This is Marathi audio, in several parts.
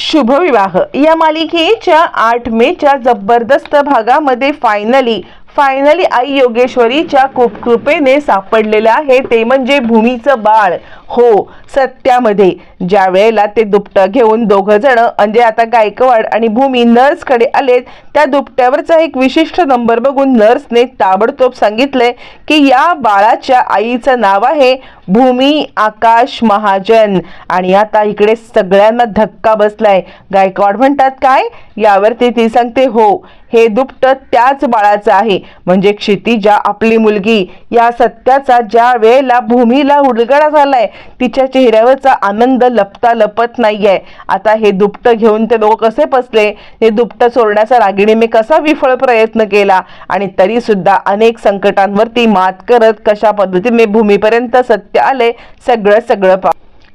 शुभविवाह. या मालिकेच्या आठ मेच्या जबरदस्त भागामध्ये फायनली फायनली आई योगेश्वरीच्या खूप कृपेने सापडलेलं आहे. ते म्हणजे भूमीचं बाळ. हो सत्यामध्ये. ज्या वेळेला ते दुपटं घेऊन दोघं जण म्हणजे आता गायकवाड आणि भूमी नर्सकडे आलेत त्या दुपट्यावरचा एक विशिष्ट नंबर बघून नर्सने ताबडतोब सांगितलंय की या बाळाच्या आईचं नाव आहे भूमी आकाश महाजन. आणि आता इकडे सगळ्यांना धक्का बसलाय. गायकवाड म्हणतात काय? यावरती ती सांगते हो हे दुपट त्याच बाळाचं आहे. म्हणजे क्षितिजा आपली मुलगी या सत्याचा ज्या वेळेला भूमीला उलगडा झालाय तिच्या चेहऱ्यावरचा आनंद लपता लपत नाहीये. आता हे दुपट घेऊन ते लोक कसे पसले हे दुपट चोरण्याचा रागिणीने कसा विफळ प्रयत्न केला? आणि तरी सुद्धा अनेक संकटांवरती मात करत कशा पद्धतीने भूमीपर्यंत सत्य आले सगळं सगळं पा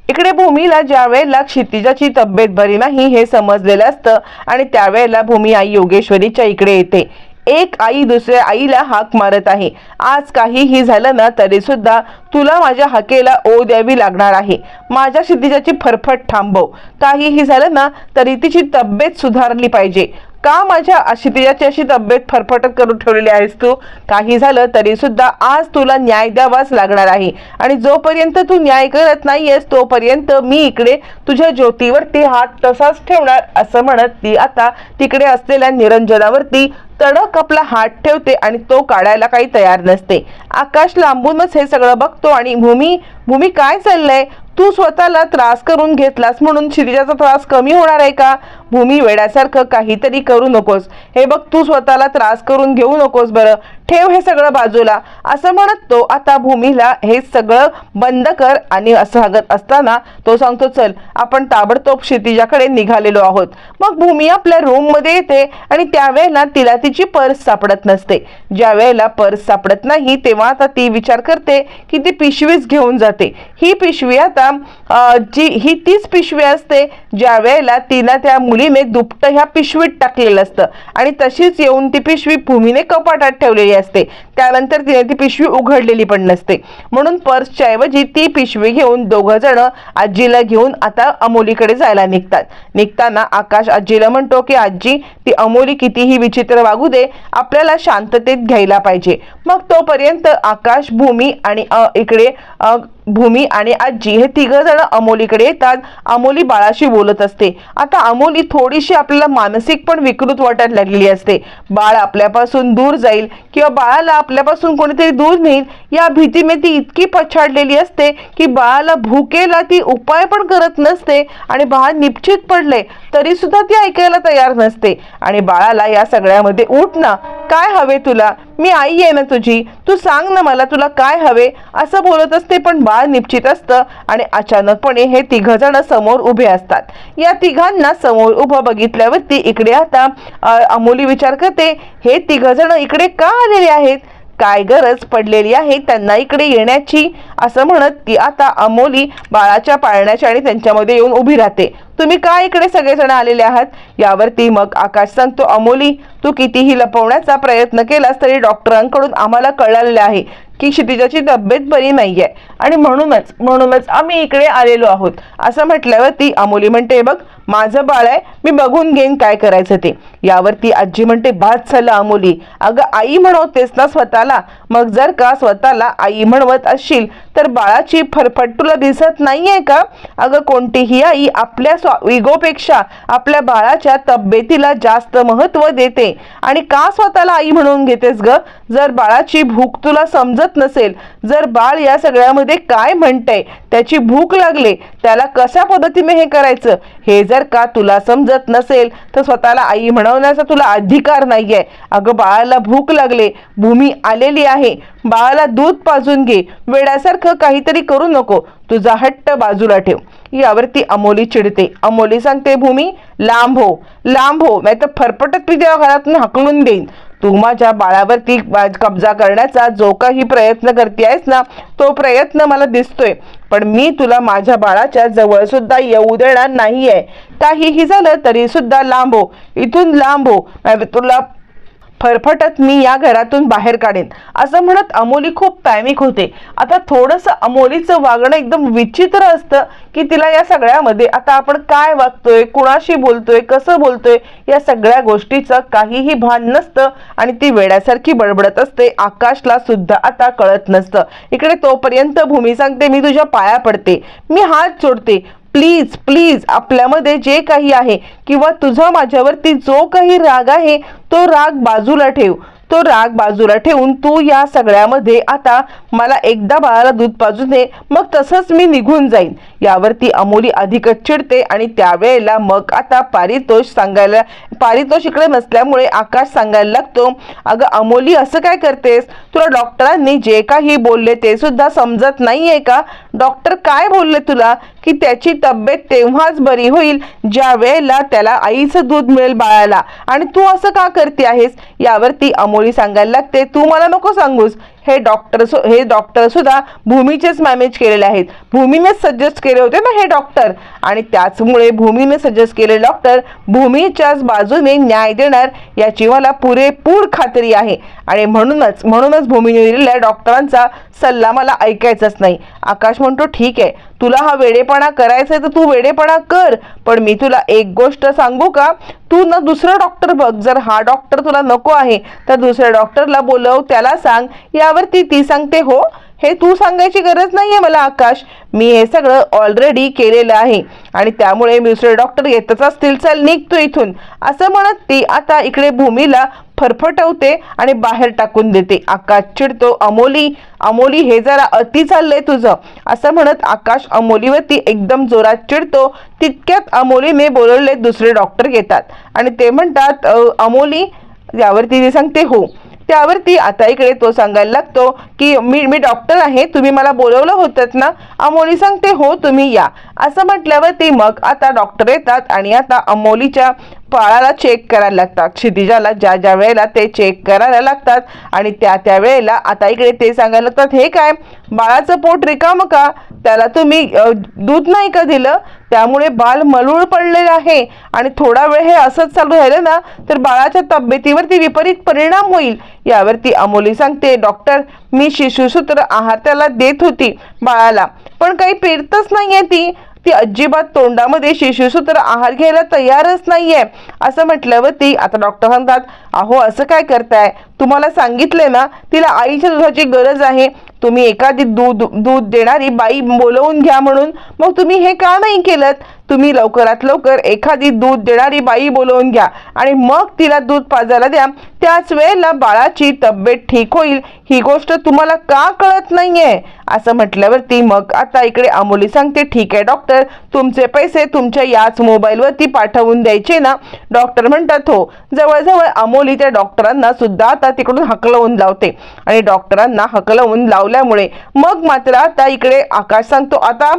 इकडे भूमीला ज्या वेळेला क्षितिजाची तब्येत बरी नाही हे समजलेलं असतं आणि त्यावेळेला भूमी आई योगेश्वरीच्या इकडे येते. एक आई दुसऱ्या आईला हाक मारत आहे. आज काहीही झालं ना तरी सुद्धा तुला माझ्या हाकेला ओ द्यावी लागणार आहे. माझ्या क्षितिजाची फरफट थांबव. काहीही झालं ना तरी तिची तब्येत सुधारली पाहिजे. का माझ्या क्षितिजाची अशी तब्येत फरफटत करून ठेवलेली आहेस तू? काही झालं तरी सुद्धा आज तुला न्याय द्यावाच लागणार आहे. आणि जोपर्यंत तू न्याय करत नाहीयेस तोपर्यंत मी इकडे तुझ्या ज्योतीवरती हात तसाच ठेवणार असं म्हणत ती आता तिकडे असलेल्या निरंजनावरती तडक आपला हात ठेवते आणि तो काढायला काही तयार नसते. आकाश लांबूनच हे सगळं बघतो आणि भूमी भूमी काय चाललंय? तू स्वतःला त्रास करून घेतलास म्हणून शिरीजाचा त्रास कमी होणार आहे का? भूमी वेड्यासारखं काहीतरी करू नकोस. हे बघ तू स्वतःला त्रास करून घेऊ नकोस बरं. ठेव हे सगळं बाजूला. असं म्हणत तो आता भूमीला हे सगळं बंद कर आणि असं सांगत असताना तो सांगतो चल आपण ताबडतोब क्षितिजाकडे निघालेलो आहोत. मग भूमी आपल्या रूममध्ये येते आणि त्यावेळेला तिला तिची पर्स सापडत नसते. ज्या वेळेला पर्स सापडत नाही तेव्हा आता ती विचार करते की ती पिशवीच घेऊन जाते. ही पिशवी आता जी ही तीच पिशवी असते ज्या वेळेला तिला त्या मुली मुलीने दुपट ह्या पिशवीत टाकलेलं असतं. आणि तशीच येऊन ती पिशवी भूमीने कपाटात ठेवलेली असते. त्यानंतर तिने ती पिशवी उघडलेली पण नसते. म्हणून पर्सच्या ऐवजी ती पिशवी घेऊन दोघं जण आजीला घेऊन आता अमोलीकडे जायला निघतात. निघताना आकाश आजीला म्हणतो की आजी ती अमोली कितीही विचित्र वागू दे आपल्याला शांततेत घ्यायला पाहिजे. मग तोपर्यंत आकाश भूमी आणि अ, इकडे भूमी आणि आजी हे तिघ जण अमोलीकडे येतात. अमोली बाळाशी बोलत असते. आता अमोली थोडीशी आपल्याला मानसिक पण विकृत वाटायला लागलेली असते. बाळ आपल्यापासून दूर जाईल किंवा बाळाला आपल्यापासून कोणीतरी दूर नेईल या भीतीने ती इतकी पछाडलेली असते की बाळाला भूकेला ती उपाय पण करत नसते आणि बाळ निश्चित पडले तरी सुद्धा ती ऐकायला तयार नसते. आणि बाळाला या सगळ्यामध्ये उठणं काय हवे तुला? मी आई आहे ना तुझी. तू सांग ना मला तुला काय हवे? असं बोलत असते पण बाळ निश्चित असतं आणि अचानकपणे हे तिघ जण समोर उभे असतात. या तिघांना समोर उभं बघितल्यावरती इकडे आता अमोली विचार करते हे तिघ जण इकडे का आलेले आहेत? काय गरज पडलेली आहे त्यांना इकडे येण्याची? असं म्हणत ती आता अमोली बाळाच्या पाळण्याच्या आणि त्यांच्यामध्ये येऊन उभी राहते. तुम्ही का इकडे सगळेजण आलेले आहात? यावरती मग आकाश सांगतो अमोली तू कितीही लपवण्याचा प्रयत्न केलास तरी डॉक्टरांकडून आम्हाला कळालेलं आहे की क्षितिजाची तब्येत बरी नाहीये. आणि म्हणूनच म्हणूनच आम्ही इकडे आलेलो आहोत. असं म्हटल्यावरती अमोली म्हणते बघ माझं बाळ आहे मी बघून घेईन काय करायचं ते. यावरती आजी म्हणते भात झालं अमोली. अगं आई म्हणवतेस ना स्वतःला? मग जर का स्वतःला आई म्हणवत असशील तर बाळाची फरफट तुला दिसत नाहीये का? अगं कोणतीही आई आपल्या स्वा इगोपेक्षा आपल्या बाळाच्या तब्येतीला जास्त महत्त्व देते. आणि का स्वतःला आई म्हणून घेतेस ग? जर बाळाची भूक तुला समजत नसेल जर बाळ या सगळ्यामध्ये काय म्हणतंय त्याची भूक लागले त्याला कशा पद्धतीने हे करायचं हे जर का तुला समजत नसेल तर स्वतःला आई म्हणवण्याचा तुला अधिकार नाही आहे अगं बाळाला भूक लागले भूमी आलेली आहे. बाळाला दूध पाजून घे. वेड्यासारखं काहीतरी करू नको. तुझा हट्ट बाजूला ठेव. यावरती अमोली चिडते. अमोली सांगते भूमी लांब हो. लांब हो. नाही तर फरफटत मी घरातून हाकलून देईन. तू माझ्या बाळावरती कब्जा करण्याचा जो काही प्रयत्न करतेयस ना तो प्रयत्न मला दिसतोय. पण मी तुला माझ्या बाळाच्या जवळ सुद्धा येऊ देणार नाहीये. काहीही झालं तरी सुद्धा लांब हो. इथून लांब हो. तुला फरफटत मी या घरातून बाहेर काढेन. असं म्हणत अमोली खूप पॅनिक होते. आता थोडंसं अमोलीचं वागणं एकदम विचित्र असतं की तिला या सगळ्यामध्ये आता आपण काय वागतोय कुणाशी बोलतोय कसं बोलतोय या सगळ्या गोष्टीचं काहीही भान नसतं आणि ती वेड्यासारखी बडबडत असते. आकाशला सुद्धा आता कळत नसतं. इकडे तोपर्यंत भूमी सांगते मी तुझ्या पाया पडते. मी हात जोडते. प्लीज प्लीज आपल्यामध्ये जे काही आहे किंवा तुझा माझ्यावरती जो काही राग आहे तो राग बाजूला ठेव. तो राग बाजूला ठेवून तू या सगळ्यामध्ये आता मला एकदा बाळाला दूध पाजू दे मग तसंच मी निघून जाईन. यावरती अमोली अधिकच चिडते आणि त्यावेळेला मग आता पारितोष सांगायला पारितोष इकडे नसल्यामुळे आकाश सांगायला लागतो अगं अमोली असं काय करतेस? तुला डॉक्टरांनी जे काही बोलले ते सुद्धा समजत नाहीये का? डॉक्टर काय बोलले तुला? की त्याची तब्येत तेव्हाच बरी होईल ज्या वेळेला त्याला आईचं दूध मिळेल बाळाला. आणि तू असं का करते आहेस यावरती अमोली सांगायला लागते. तू मला नको सांगूस. हे डॉक्टर सु- हे डॉक्टर सुद्धा भूमीचेच मॅनेज केलेले आहेत. भूमीनेच सजेस्ट केले होते ना हे डॉक्टर आणि त्याचमुळे भूमीने सजेस्ट केले डॉक्टर भूमीच्याच बाजूने न्याय देणार याची मला पुरेपूर खात्री आहे. आणि म्हणूनच म्हणूनच भूमीने दिलेल्या डॉक्टरांचा सल्ला मला ऐकायचाच नाही. आकाश म्हणतो ठीक आहे तुला हा वेडेपणा करायचा आहे तर तू वेडेपणा कर. पण मी तुला एक गोष्ट सांगू का? तू ना दुसरा डॉक्टर बघ. जर हा डॉक्टर तुला नको आहे तर दुसऱ्या डॉक्टरला बोलव त्याला सांग. यावरती ती सांगते हो हे तू सांगायची गरज नाहीये मला आकाश. मी हे सगळं ऑलरेडी केलेलं आहे. आणि त्यामुळे मी दुसरे डॉक्टर येतच असतील. चल निघतो इथून. असं म्हणत ती आता इकडे भूमीला फरफटवते आणि बाहेर टाकून देते. आकाश चिडतो अमोली अमोली हे जरा अति चाललंय तुझं. असं म्हणत आकाश अमोलीवरती एकदम जोरात चिडतो. तितक्यात अमोलीने बोलवले दुसरे डॉक्टर येतात. आणि ते म्हणतात अमोली? यावरती ती सांगते हो. त्यावरती आता इकडे तो सांगायला लागतो की मी मी डॉक्टर आहे तुम्ही मला बोलवलं होतं ना? अमोली सांगते हो तुम्ही या. असं म्हटल्यावरती मग आता डॉक्टर येतात आणि आता अमोलीच्या पाळाला चेक करायला लागतात. क्षितिजाला ज्या ज्या वेळेला ते चेक करायला लागतात आणि त्या त्या वेळेला आता इकडे ते सांगायला लागतात हे काय बाळाचं पोट रिकामं का? त्याला तुम्ही दूध नाही का दिलं? त्यामुळे बाल मलूळ पडलेलं आहे. आणि थोडा वेळ हे असंच चालू राहिलं ना तर बाळाच्या तब्येतीवरती विपरीत परिणाम होईल. यावरती अमोली सांगते डॉक्टर मी शिशुसूत्र आहार त्याला देत होती बाळाला पण काही पेरतच नाहीये ती. ती अजिबात तोंडामध्ये शिशुसूत्र आहार घ्यायला तयारच नाहीये. असं म्हटल्यावरती आता डॉक्टर म्हणतात अहो असं काय करताय? तुम्हाला सांगितले ना तिला आईच्या दुधाची गरज आहे. तुम्ही एखादी दूध दूध देणारी बाई बोलवून घ्या म्हणून मग तुम्ही हे का नाही केलं तुम्ही लवकरात लवकर एखादी दूध देणारी बाई बोलवून घ्या आणि मग तिला दूध पाजायला द्या. त्याच वेळेला बाळाची तब्येत ठीक होईल. ही गोष्ट तुम्हाला का कळत नाहीये? असं म्हटल्यावरती मग आता इकडे अमोली सांगते ठीक आहे डॉक्टर. तुमचे पैसे तुमच्या याच मोबाईलवरती पाठवून द्यायचे ना? डॉक्टर म्हणतात हो. जवळजवळ अमोली त्या डॉक्टरांना सुद्धा आता तिकडून हकलवून लावते. आणि डॉक्टरांना हकलवून लावल्यामुळे मग मात्र आता इकडे आकाश सांगतो आता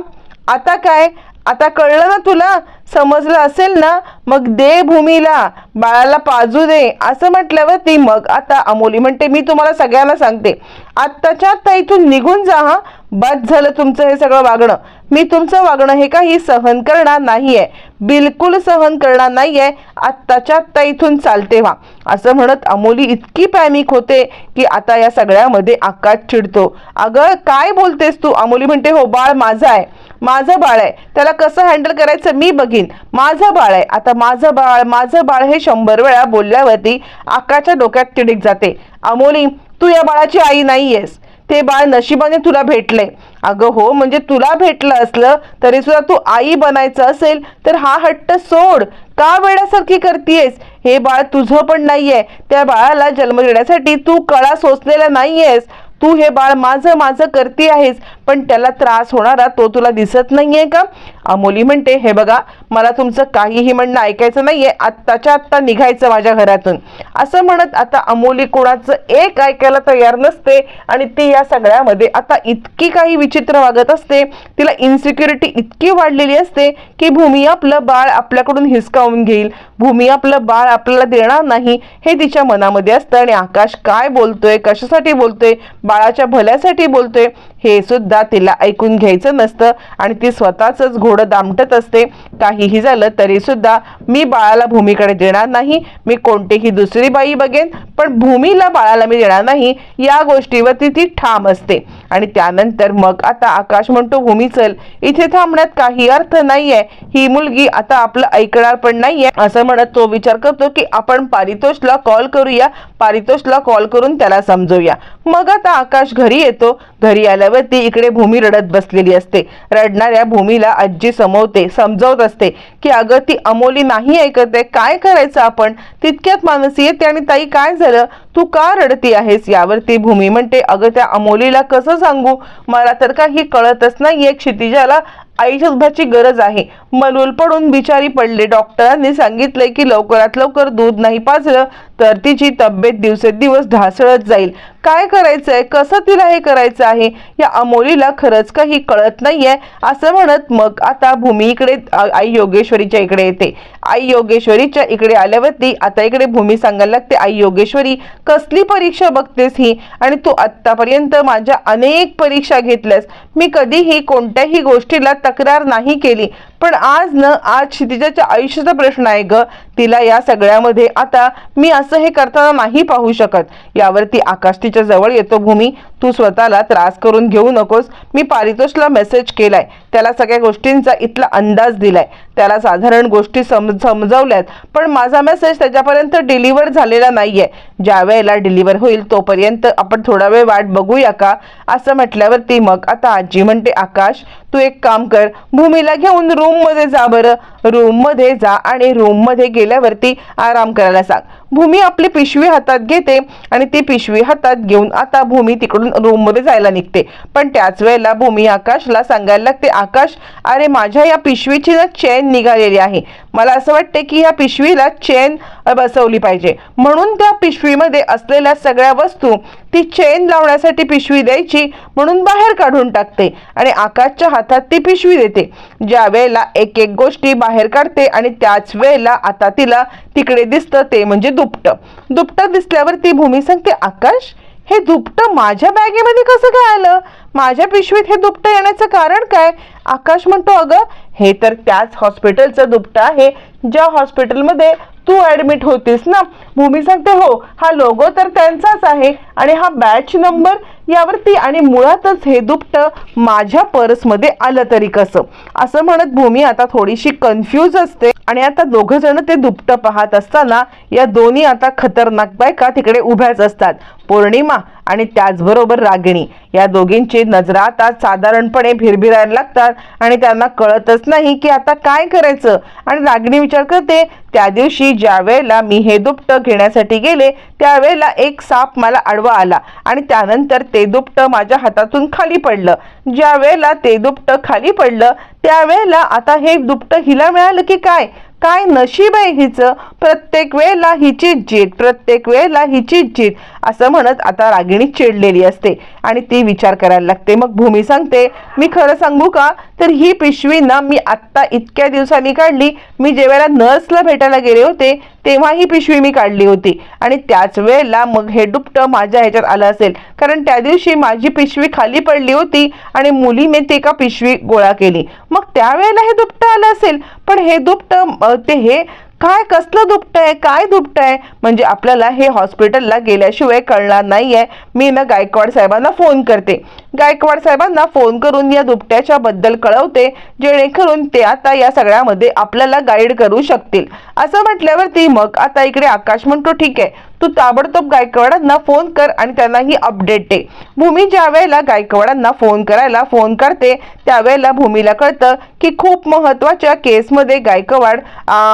आता काय? आता कळलं ना तुला? समजलं असेल ना? मग दे भूमीला बाळाला पाजू दे. असं म्हटल्यावर ती मग आता अमोली म्हणते मी तुम्हाला सगळ्यांना सांगते आत्ताच्या आत्ता इथून निघून जा हा. बस झालं तुमचं हे सगळं वागणं. मी तुमचं वागणं हे काही सहन करणार नाहीये. बिलकुल सहन करणार नाहीये. आत्ताच्या आत्ता इथून चालते व्हा. असं म्हणत अमोली इतकी पॅनिक होते की आता या सगळ्यामध्ये आकाश चिडतो. अगं काय बोलतेस तू? अमोली म्हणते हो बाळ माझं आहे. माझं बाळ आहे. त्याला कसं हँडल करायचं मी बघीन. माझं बाळ आहे. आता माझं बाळ माझं बाळ हे शंभर वेळा बोलल्यावरती आकाच्या डोक्यात तिडीक जाते. अमोली तू या बाळाची आई नाहीयेस. ते बाळ नशिबाने तुला भेटलंय अगं हो म्हणजे तुला भेटलं असलं तरी सुद्धा तू आई बनायचं असेल तर हा हट्ट सोड. का वेड्यासारखी करतीयेस? हे बाळ तुझं पण नाहीये. त्या बाळाला जन्म देण्यासाठी तू कळा सोसलेला नाहीयेस. तू हे बाळ माझं माझं करते आहेस पण त्याला त्रास होणारा तो तुला दिसत नाहीये का? अमोली म्हणते हे बघा मला तुमचं काहीही म्हणणं ऐकायचं नाहीये आत्ताच्या आत्ता निघायचं माझ्या घरातून. असं म्हणत आता अमोली कोणाचं एक ऐकायला तयार नसते आणि ती या सगळ्यामध्ये आता इतकी काही विचित्र वागत असते तिला इन्सिक्युरिटी इतकी वाढलेली असते की भूमी आपलं बाळ आपल्याकडून हिसकावून घेईल. भूमी आपलं बाळ आपल्याला देणार नाही हे तिच्या मनामध्ये असतं आणि आकाश काय बोलतोय कशासाठी बोलतोय बाळाच्या भल्यासाठी बोलतोय हे सुद्धा तिला ऐकून घ्यायचं नसतं आणि ती स्वतःच घोडं दामटत असते. काहीही झालं तरी सुद्धा मी बाळाला भूमीकडे देणार नाही. मी कोणतीही दुसरी बाई बघेन पण भूमीला बाळाला मी देणार नाही. या गोष्टीवरती ती ठाम असते. आणि त्यानंतर मग आता आकाश म्हणतो भूमी चल इथे थांबण्यात काही अर्थ नाहीये. ही मुलगी आता आपलं ऐकणार पण नाहीये. असं म्हणत तो विचार करतो की आपण पारितोषला कॉल करूया. पारितोषला कॉल करून त्याला समजवूया मग आता आकाश घरी येतो. घरी आल्यावर ती इकडे भूमी रडत बसलेली असते. रडणाऱ्या भूमीला आजी समवते समजवत असते की अगं ती अमोली नाही ऐकत आहे. काय करायचं आपण? तितक्यात मानसी येते आणि ताई काय झालं? तू का रडती आहेस? यावरती भूमी म्हणते अगं त्या अमोलीला कसं सांगू? मला तर काही कळतच नाहीये. क्षितिजाला आईच्या दुधाची गरज आहे. मलूल पडून बिचारी पडले. डॉक्टरांनी सांगितले की लवकरात लवकर दूध नाही पाजलं तर तिची तब्येत दिवसेंदिवस ढासळत जाईल. काय करायचं आहे कसं तिला हे करायचं आहे? या अमोलीला खरंच काही कळत नाहीये असं म्हणत मग आता भूमी इकडे आई योगेश्वरीच्या इकडे येते. आई योगेश्वरीच्या इकडे आल्यावरती आता इकडे भूमी सांगायला लागते आई योगेश्वरी कसली परीक्षा बघतेस ही? आणि तू आत्तापर्यंत माझ्या अनेक परीक्षा घेतल्यास. मी कधीही कोणत्याही गोष्टीला तक्रार नाही केली. पण आज न आज क्षितिजाच्या आयुष्याचा प्रश्न आहे ग. तिला या सगळ्यामध्ये आता मी असं हे करताना नाही पाहू शकत. यावरती आकाश तिच्या जवळ येतो भूमी. तू स्वतःला त्रास करून घेऊ नकोस. मी पारितोषला मेसेज केलाय. त्याला सगळ्या गोष्टींचा इथला अंदाज दिलाय. त्याला साधारण गोष्टी सम समजवल्यात. पण माझा मेसेज त्याच्यापर्यंत डिलिव्हर झालेला नाहीये. ज्या वेळेला डिलिव्हर होईल तोपर्यंत आपण थोडा वेळ वाट बघूया का? असं म्हटल्यावरती मग आता आजी म्हणते आकाश तू एक काम कर. भूमीला घेऊन रूममध्ये जा बरं. रूममध्ये जा आणि रूममध्ये गेल्यावरती आराम करायला सांग. भूमी आपली पिशवी हातात घेते आणि ती पिशवी हातात घेऊन आता भूमी तिकडून रूममध्ये जायला निघते. पण त्याच वेळेला भूमी आकाशला सांगायला लागते आकाश अरे माझ्या या पिशवीची ना चेन निघालेली आहे. मला असं वाटते की या पिशवीला चेन बसवली पाहिजे. म्हणून त्या पिशवीमध्ये असलेल्या सगळ्या वस्तू ती चेन लावण्यासाठी पिशवी द्यायची म्हणून बाहेर काढून टाकते आणि आकाशच्या हातात ती पिशवी देते. ज्या वेळेला एक एक गोष्टी बाहेर काढते आणि त्याच वेळेला आता तिला तिकडे दिसतं ते म्हणजे दुपटं. दुपटं दिसल्यावर ती भूमी सांगते आकाश हे दुपटं माझ्या बॅगेमध्ये कसं काय आलं? माझ्या पिशवीत हे दुपटं येण्याचं कारण काय? आकाश म्हणतो अगं हे तर त्याच हॉस्पिटलचं दुपटं आहे. ज्या हॉस्पिटलमध्ये तू ऍडमिट होतीस ना? भूमी सांगते हो हा लोगो तर त्यांचाच आहे आणि हा बॅच नंबर यावरती आणि मुळातच हे दुपटं माझ्या पर्समध्ये आलं तरी कसं? असं म्हणत भूमी आता थोडीशी कन्फ्यूज असते आणि आता दोघं जण ते दुपटं पाहत असताना या दोन्ही आता खतरनाक बायका तिकडे उभ्याच असतात. पौर्णिमा आणि त्याचबरोबर रागिणी. या दोघींची नजरा आता साधारणपणे भिरभिरायला लागतात आणि त्यांना कळतच नाही की आता काय करायचं? आणि रागिणी विचार करते त्या दिवशी ज्या वेळेला मी हे दुपटं घेण्यासाठी गेले त्यावेळेला एक साप मला आडवा आला आणि त्यानंतर ते दुपटं माझ्या हातातून खाली पडलं. ज्या वेळेला ते दुपटं खाली पडलं त्यावेळेला आता हे दुपटं हिला मिळालं की काय? काय नशीब आहे हिचं? प्रत्येक वेळेला हिची जीत प्रत्येक वेळेला हिची जीत असं म्हणत आता रागिणी चिडलेली असते. आणि ती विचार करायला लागते. मग भूमी सांगते मी खरं सांगू का? तर ही पिशवी ना मी आत्ता इतक्या दिवसांनी काढली. मी जेव्हा नर्सला भेटायला गेले होते तेव्हा ही पिशवी मी काढली होती. आणि त्याच वेळेला मग हे दुपटं माझ्या ह्याच्यात आलं असेल. कारण त्या दिवशी माझी पिशवी खाली पडली होती आणि मुलीने ते का पिशवी गोळा केली. मग त्यावेळेला हे दुपटं आलं असेल. पण हे दुपटं ते हे काय कसलं दुपटं आहे? काय दुपटं आहे? म्हणजे आपल्याला हे हॉस्पिटलला गेल्याशिवाय कळणार नाहीये. मी ना गायकवाड साहेबांना फोन करते. गायकवाड साहेबांना फोन करून या दुपट्याच्या बद्दल कळवते जेणेकरून ते आता या सगळ्यामध्ये आपल्याला गाईड करू शकतील. असं म्हटल्यावरती मग आता इकडे आकाश म्हणतो ठीक आहे तू ताबडतोब गायकवाडांना फोन कर आणि त्यांनाही अपडेट दे. भूमी ज्या वेळेला गायकवाडांना फोन करायला फोन करते त्यावेळेला भूमीला कळतं की खूप महत्त्वाच्या केसमध्ये गायकवाड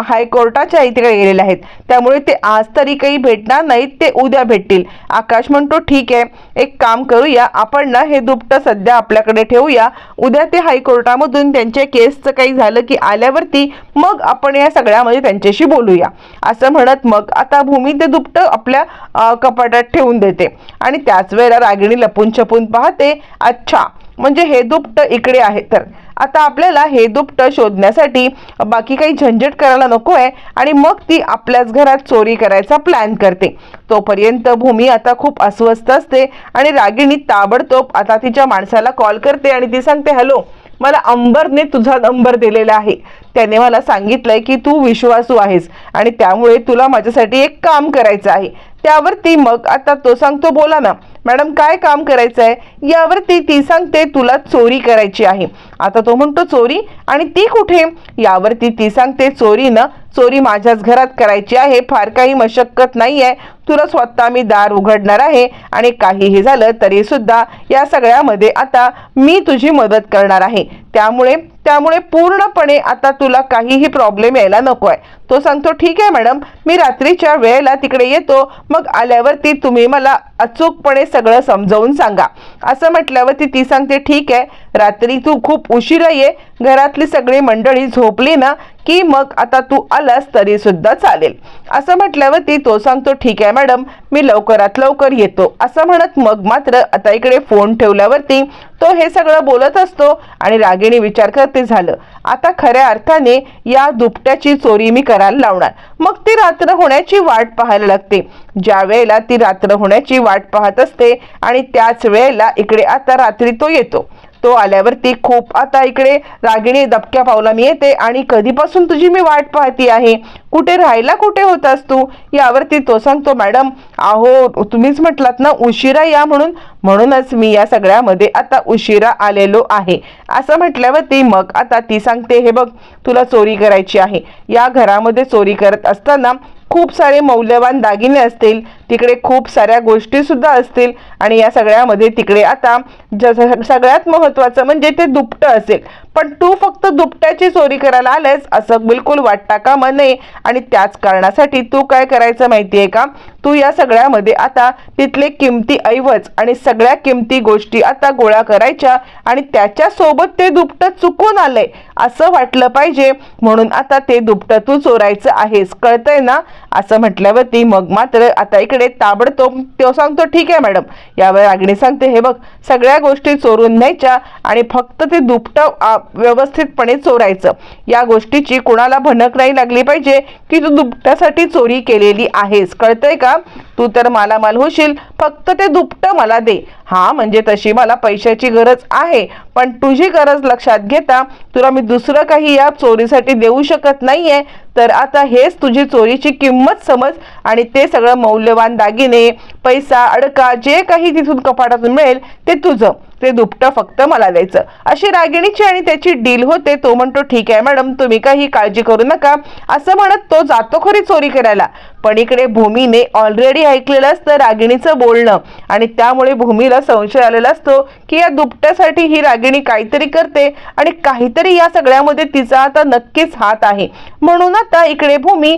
हायकोर्टाच्या इथे गेलेले आहेत. त्यामुळे ते आज तरी काही भेटणार नाहीत ते उद्या भेटतील. आकाश म्हणतो ठीक आहे एक काम करूया आपण ना हे दुपटं सध्या आपल्याकडे ठेवूया. उद्या ते हायकोर्टामधून त्यांच्या केसचं काही झालं की आल्यावरती मग आपण या सगळ्यामध्ये त्यांच्याशी बोलूया. असं म्हणत मग आता भूमी ते दुपटं आपल्या कपाटात ठेवून देते. आणि त्याच वेळेला रागिणी लपून छपून पाहते अच्छा म्हणजे हे दुपट इकडे आहे. तर आता आपल्याला हे दुपट शोधण्यासाठी बाकी काही झंझट करायला नको आहे आणि मग ती आपल्याच घरात चोरी करायचा प्लॅन करते. तोपर्यंत भूमी आता खूप अस्वस्थ असते आणि रागिणी ताबडतोब आता तिच्या माणसाला कॉल करते आणि ती सांगते हॅलो मला अंबरने तुझा नंबर दिलेला आहे. त्याने मला सांगितलंय की तू विश्वासू आहेस आणि त्यामुळे तुला माझ्यासाठी एक काम करायचं आहे. त्यावरती मग आता तो सांगतो बोला ना मॅडम काय काम करायचं आहे यावरती ती सांगते तुला चोरी करायची आहे. आता तो म्हणतो चोरी? आणि ती कुठे? यावरती ती सांगते चोरी ना चोरी माझ्याच घरात करायची आहे. फार काही मशक्कत नाही आहे तुला स्वतः मी दार उघडणार आहे. आणि काहीही झालं तरी सुद्धा या सगळ्यामध्ये आता मी तुझी मदत करणार आहे. त्यामुळे त्यामुळे पूर्णपणे आता तुला काहीही प्रॉब्लेम यायला नको आहे तो सांगतो ठीक आहे मॅडम मी रात्रीच्या वेळेला तिकडे येतो. मग आल्यावरती तुम्ही मला अचूकपणे सगळं समजावून सांगा. असं म्हटल्यावरती ती सांगते ठीक आहे रात्री तू खूप उशिरा ये. घरातली सगळी मंडळी झोपली ना की मग आता तू आलास तरी सुद्धा चालेल. असं म्हटल्यावरती तो सांगतो ठीक आहे मॅडम मी लवकरात लवकर येतो. असं म्हणत मग मात्र आता इकडे फोन ठेवल्यावरती तो हे सगळं बोलत असतो आणि रागिणी विचार करते झालं. आता खऱ्या अर्थाने या दुपट्याची चोरी मी करायला लावणार. मग ती रात्र होण्याची वाट पाहायला लागते. ज्या वेळेला ती रात्र होण्याची वाट पाहत असते आणि त्याच वेळेला इकडे आता रात्री तो येतो. तो आल्यावरती खूप आता इकडे रागिणी दबक्या पावला मी येते आणि कधीपासून तुझी मी वाट पाहती आहे? कुठे राहायला कुठे होतास तू? यावरती तो सांगतो मॅडम अहो तुम्हीच म्हटलात ना उशिरा या म्हणून. म्हणूनच मी या सगळ्यामध्ये आता उशिरा आलेलो आहे. असं म्हटल्यावरती मग आता ती सांगते हे बघ तुला चोरी करायची आहे. या घरामध्ये चोरी करत असताना खूप सारे मौल्यवान दागिने असतील तिकडे खूप साऱ्या गोष्टी सुद्धा असतील आणि या सगळ्यामध्ये तिकडे आता ज सगळ्यात महत्त्वाचं म्हणजे ते दुपटं असेल. पण तू फक्त दुपट्याची चोरी करायला आलेस असं बिलकुल वाटता कामा नये. आणि त्याच कारणासाठी तू काय करायचं माहिती आहे का? तू या सगळ्यामध्ये आता तिथले किमती ऐवज आणि सगळ्या किमती गोष्टी आता गोळा करायच्या आणि त्याच्यासोबत ते दुपटं चुकून आलंय असं वाटलं पाहिजे. म्हणून आता ते दुपटं तू चोरायचं आहेस कळतंय ना? असं म्हटल्यावरती मग मात्र आता इकडे ताबडतोब तो सांगतो ठीक आहे मॅडम यावर अग्नी सांगते हे बघ सगळ्या गोष्टी चोरून न्यायच्या आणि फक्त ते दुपटं आ, व्यवस्थितपणे चोरायचं. या गोष्टीची कुणाला भनक नाही लागली पाहिजे की तू दुपट्यासाठी चोरी केलेली आहेस. कळतंय का? तू तर मालामाल होशील. फक्त ते दुपटं मला दे. हा म्हणजे तशी मला पैशाची गरज आहे. पण तुझी गरज लक्षात घेता तुला मी दुसरं काही या चोरीसाठी देऊ शकत नाहीये. तर आता हेच तुझी चोरीची किंमत समज आणि ते सगळं मौल्यवान दागिने पैसा अडका जे काही तिथून कपाटातून मिळेल ते तुझं. ते दुपटं फक्त मला द्यायचं. अशी रागिणीची आणि त्याची डील होते तो म्हणतो ठीक आहे मॅडम तुम्ही काही काळजी करू नका. असं म्हणत तो जातो खरी चोरी करायला. पण इकडे भूमीने ऑलरेडी ऐकलेलं असतं रागिणीचं बोलणं. आणि त्यामुळे भूमीला संशय आलेला असतो की या दुपट्यासाठी ही रागिणी काहीतरी करते आणि काहीतरी या सगळ्यामध्ये तिचा आता नक्कीच हात आहे. म्हणून आता इकडे भूमी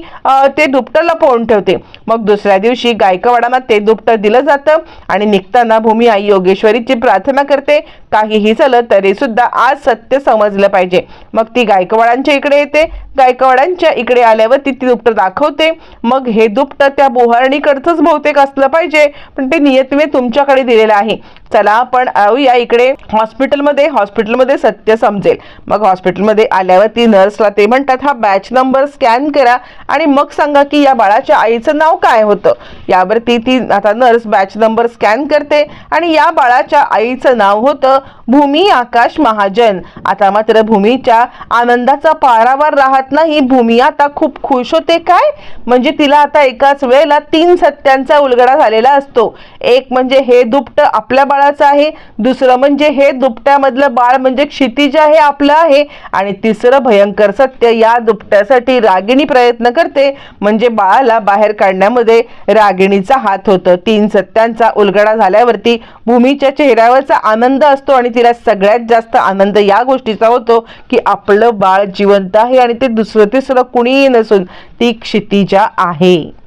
ते दुपटं लपवून ठेवते. मग दुसऱ्या दिवशी गायकवाडांना ते दुपटं दिलं जातं आणि निघताना भूमी आई योगेश्वरीची प्रार्थना करते. काहीही झालं तरी सुद्धा आज सत्य समजलं पाहिजे. मग ती गायकवाडांच्या इकडे येते. गायकवाडांच्या इकडे आल्यावर ती ती दुपटं दाखवते. मग हे दुपटं त्या बोहारणीकडचंच बहुतेक असलं पाहिजे. पण ते नियतमे तुमच्याकडे दिलेलं आहे. चला आपण या इकडे. हॉस्पिटलमध्ये हॉस्पिटलमध्ये सत्य समजेल. मग हॉस्पिटलमध्ये आल्यावर ती नर्सला ते म्हणतात हा बॅच नंबर स्कॅन करा आणि मग सांगा की या बाळाच्या आईचं नाव काय होतं. यावरती ती आता नर्स बॅच नंबर स्कॅन करते आणि या बाळाच्या आईचं नाव होतं भूमी आकाश महाजन. आता मात्र भूमीच्या आनंदाचा पारावार राहत नाही. भूमी आता खूप खुश होते काय? म्हणजे तिला आता एकाच वेळेला तीन सत्यांचा उलगडा झालेला असतो. एक म्हणजे हे दुपट आपल्या बाळा बाळाचं आहे. दुसरं म्हणजे हे दुपट्यामधलं बाळ म्हणजे क्षितिज आहे आपलं आहे. आणि तिसरं भयंकर सत्य या दुपट्यासाठी रागिणी प्रयत्न करते. म्हणजे बाळाला बाहेर काढण्यामध्ये रागिणीचा हात होतं. तीन सत्यांचा उलगडा झाल्यावरती भूमीच्या चेहऱ्यावरचा आनंद असतो आणि तिला सगळ्यात जास्त आनंद या गोष्टीचा होतो की आपलं बाळ जिवंत आहे आणि ते दुसरं तिसरं कुणीही नसून ती क्षितिजा आहे.